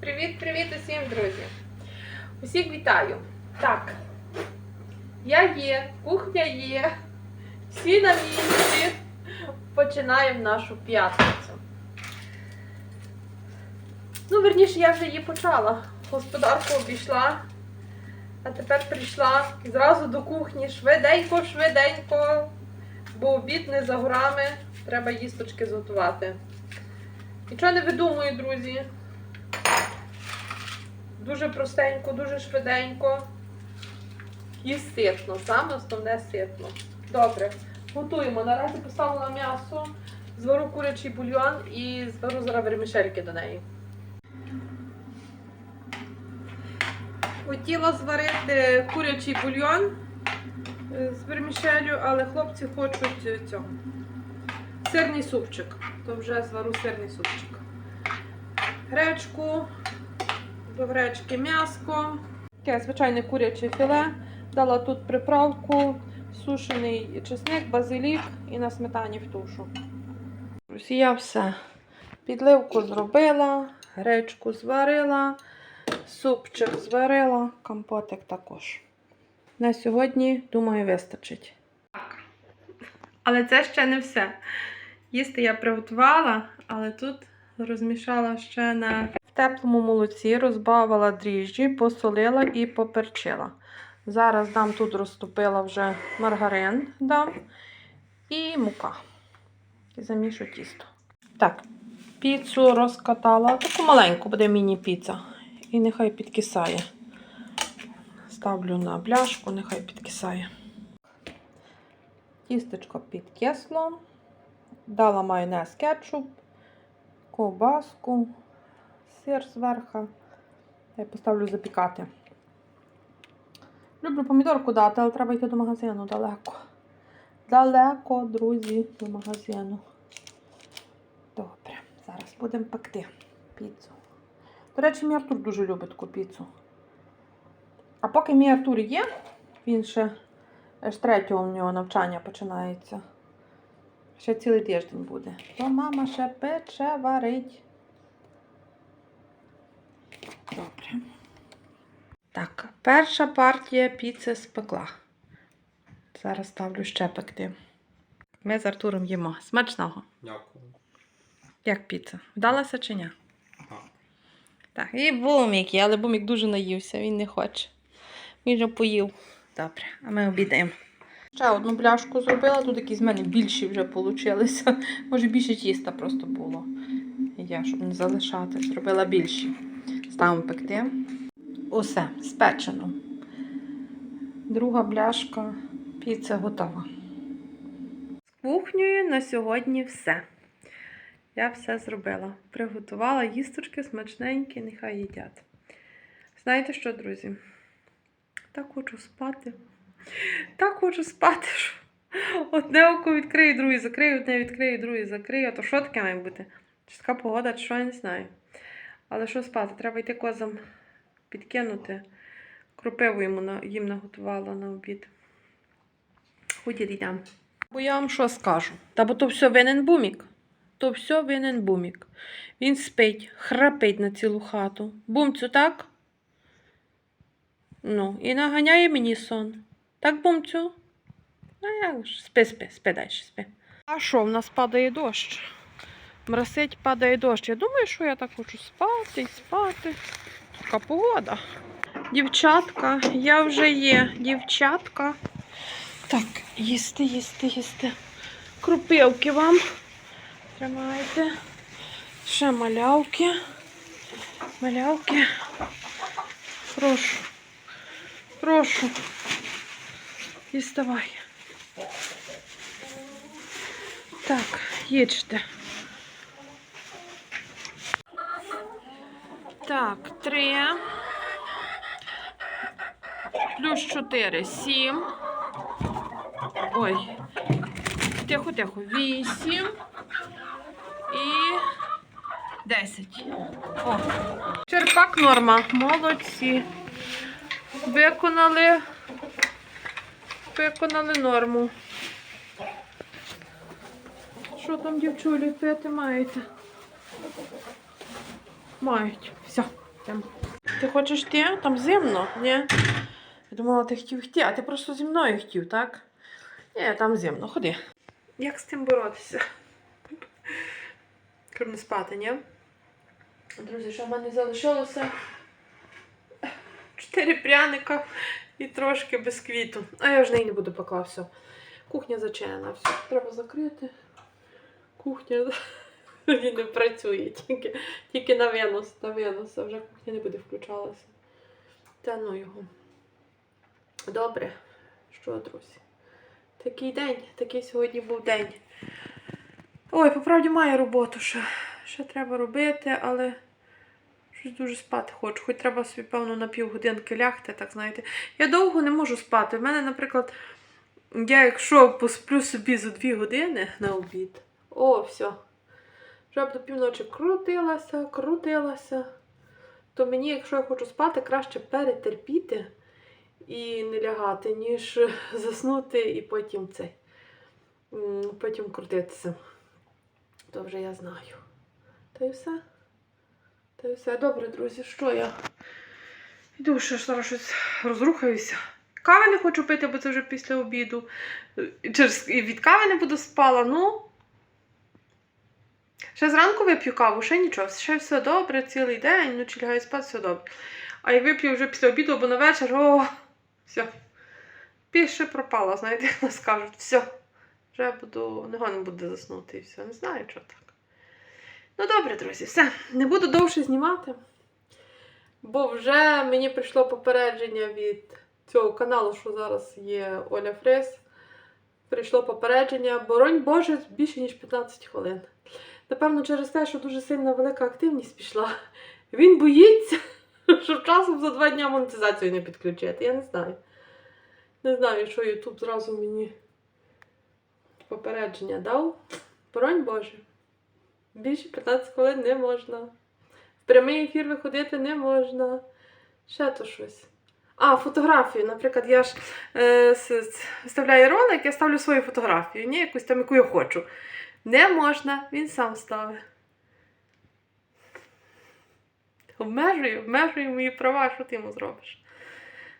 Привіт-привіт усім, друзі! Усіх вітаю! Так, я є, кухня є, всі на місці. Починаємо нашу п'ятницю. Ну, верніше, я вже її почала. Господарку обійшла, а тепер прийшла зразу до кухні швиденько, швиденько, бо обід не за горами, треба їсточки зготувати. Нічого не видумую, друзі. Дуже простенько, дуже швиденько. І ситно. Саме основне ситно. Добре. Готуємо. Наразі поставила м'ясо, звару курячий бульйон і звару зараз вермішельки до неї. Хотіла зварити курячий бульйон е, з вермішелю, але хлопці хочуть цього. Сирний супчик. То вже звару сирний супчик. Гречку, до гречки м'яско. Таке звичайне куряче філе. Дала тут приправку, сушений чесник, базилік і на сметані в тушу. Я все. Підливку зробила, гречку зварила, супчик зварила, компотик також. На сьогодні, думаю, вистачить. Так. Але це ще не все. Їсти я приготувала, але тут розмішала ще на теплому молоці, розбавила дріжджі, посолила і поперчила. Зараз дам тут розтопила вже маргарин дам і мука. І замішу тісто. Так, піцу розкатала. Таку маленьку буде міні-піца. І нехай підкисає. Ставлю на бляшку, нехай підкисає. Тістечко підкисло. Дала майонез кетчуп, ковбаску, сир зверху. Я поставлю запікати. Люблю помідорку дати, але треба йти до магазину далеко. Далеко, друзі, до магазину. Добре, зараз будемо пекти піцу. До речі, мій Артур дуже любить таку піцу. А поки мій Артур є, він ще аж третього у нього навчання починається. Ще цілий тиждень буде. То мама ще пече варить. Добре. Так, перша партія піци спекла. Зараз ставлю ще пекти. Ми з Артуром їмо. Смачного. Дякую. Як піца? Вдалася чи ні? Ага. Так, і бумік є, але бумік дуже наївся, він не хоче. Він вже поїв. Добре, а ми обідаємо. Ще одну бляшку зробила, тут якісь в мене більші вже получилися. Може більше тіста просто було. Я, щоб не залишати, зробила більші. Ставимо пекти. Усе, спечено. Друга бляшка піци готова. З кухнею на сьогодні все. Я все зробила. Приготувала їсточки смачненькі, нехай їдять. Знаєте що, друзі? Так хочу спати. Так хочу спати. що Одне око відкрию, друге закрию, одне відкрию, друге закрию. А то що таке має бути? Чи така погода, чи що я не знаю. Але що спати? Треба йти козам підкинути. Кропиву йому їм наготувала на обід. Ходіть йдемо. Бо я вам що скажу? Та бо то все винен бумік. То все винен бумік. Він спить, храпить на цілу хату. Бумцю, так? Ну, і наганяє мені сон. Так, бумцю? Ну, як ж, спи, спи, спи далі, спи. А що, в нас падає дощ? Мросить, падає дощ. Я думаю, що я так хочу спати і спати. Така погода. Дівчатка, я вже є. Дівчатка. Так, їсти, їсти, їсти. Крупивки вам. Тримайте. Ще малявки. Малявки. Прошу. Прошу. Діставай. Так, їдьте. Так, три. Плюс чотири, сім. Ой. Тихо, тихо. Вісім. І десять. О. Черпак норма. Молодці. Виконали. Виконали норму. Що там, дівчулі, пити маєте? Мають. Все. Там. Ти хочеш йти? Там зимно, ні? Я думала, ти хотів йти, а ти просто зі мною хотів, так? Ні, там зимно, ходи. Як з тим боротися? Крім не спати, ні? Друзі, що в мене залишилося? Чотири пряника і трошки бісквіту. А я вже неї не буду поклав все. Кухня зачинена, все. Треба закрити. Кухня не працює, тільки, тільки на винос, на винос, а вже кухня не буде включалася. Та ну його. Добре. Що, друзі? Такий день, такий сьогодні був день. Ой, по правді має роботу ще. Ще треба робити, але щось дуже спати хочу. Хоч треба собі, певно, на півгодинки лягти, так знаєте. Я довго не можу спати. У мене, наприклад, я якщо посплю собі за дві години на обід, о, все. Вже б до півночі крутилася, крутилася. То мені, якщо я хочу спати, краще перетерпіти і не лягати, ніж заснути і потім цей. Потім крутитися. То вже я знаю. Та й все. Та все. Добре, друзі, що я? Йду ще зараз щось розрухаюся. Кави не хочу пити, бо це вже після обіду. Через і від кави не буду спала. Ну. Ще зранку вип'ю каву, ще нічого, ще все добре, цілий день, ну чи лягаю спати, все добре. А як вип'ю вже після обіду або на вечір, о, все. Піше пропала, знаєте, як нас кажуть, все. Вже буду, не не буде заснути і все. Не знаю, що так. Ну добре, друзі, все. Не буду довше знімати. Бо вже мені прийшло попередження від цього каналу, що зараз є Оля Фрес. Прийшло попередження, боронь Боже, більше ніж 15 хвилин. Напевно, через те, що дуже сильна велика активність пішла. Він боїться, щоб часом за два дні монетизацію не підключити. Я не знаю. Не знаю, що Ютуб зразу мені попередження дав. Боронь Боже. Більше 15 хвилин не можна. В прямий ефір виходити не можна. Ще то щось. А, фотографію. Наприклад, я ж е, с- ролик, я ставлю свою фотографію, ні, якусь там, яку я хочу. Не можна, він сам ставить. Обмежує, обмежує мої права, що ти йому зробиш.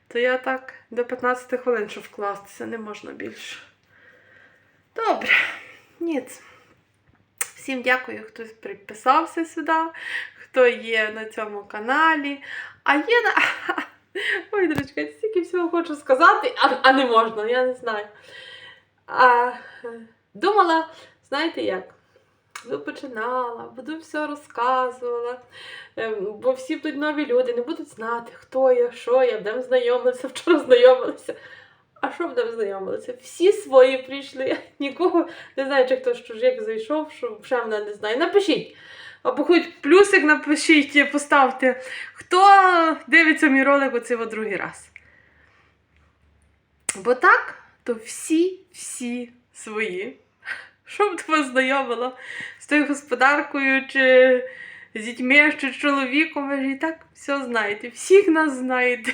То я так до 15 хвилин, щоб вкластися, не можна більше. Добре, ніц. Всім дякую, хто підписався сюди, хто є на цьому каналі. А є на. Ой, дочка, я стільки всього хочу сказати, а, а не можна, я не знаю. А, думала, знаєте як? Ну, починала, буду все розказувала, ем, бо всі будуть нові люди, не будуть знати, хто я, що я, будемо знайомилися, вчора знайомилися. А що будемо знайомилися? Всі свої прийшли. Нікого не знаю, чи хтось чужих зайшов, що ще мене не знає. Напишіть. Або хоч плюсик напишіть, поставте. Хто дивиться мій ролик оцей в другий раз? Бо так, то всі-всі свої. Що б вас знайомила з тою господаркою, чи з дітьми, чи з чоловіком, ви ж і так все знаєте. Всіх нас знаєте.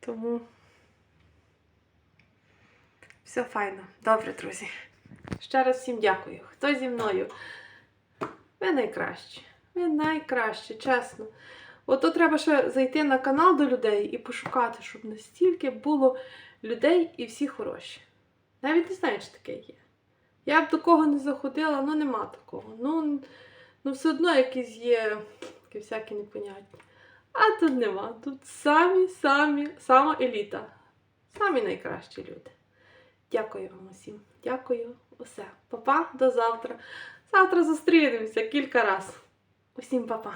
Тому все файно. Добре, друзі. Ще раз всім дякую. Хто зі мною? Ви найкращі. Ви найкращі, чесно. Ото треба ще зайти на канал до людей і пошукати, щоб настільки було людей і всі хороші. Навіть не знаю, чи таке є. Я б до кого не заходила, ну нема такого. Ну, ну все одно якісь є такі всякі непонятні. А тут нема. Тут самі, самі, сама еліта. Самі найкращі люди. Дякую вам усім. Дякую. Усе. Папа, до завтра. Завтра зустрінемося кілька разів. Усім папа.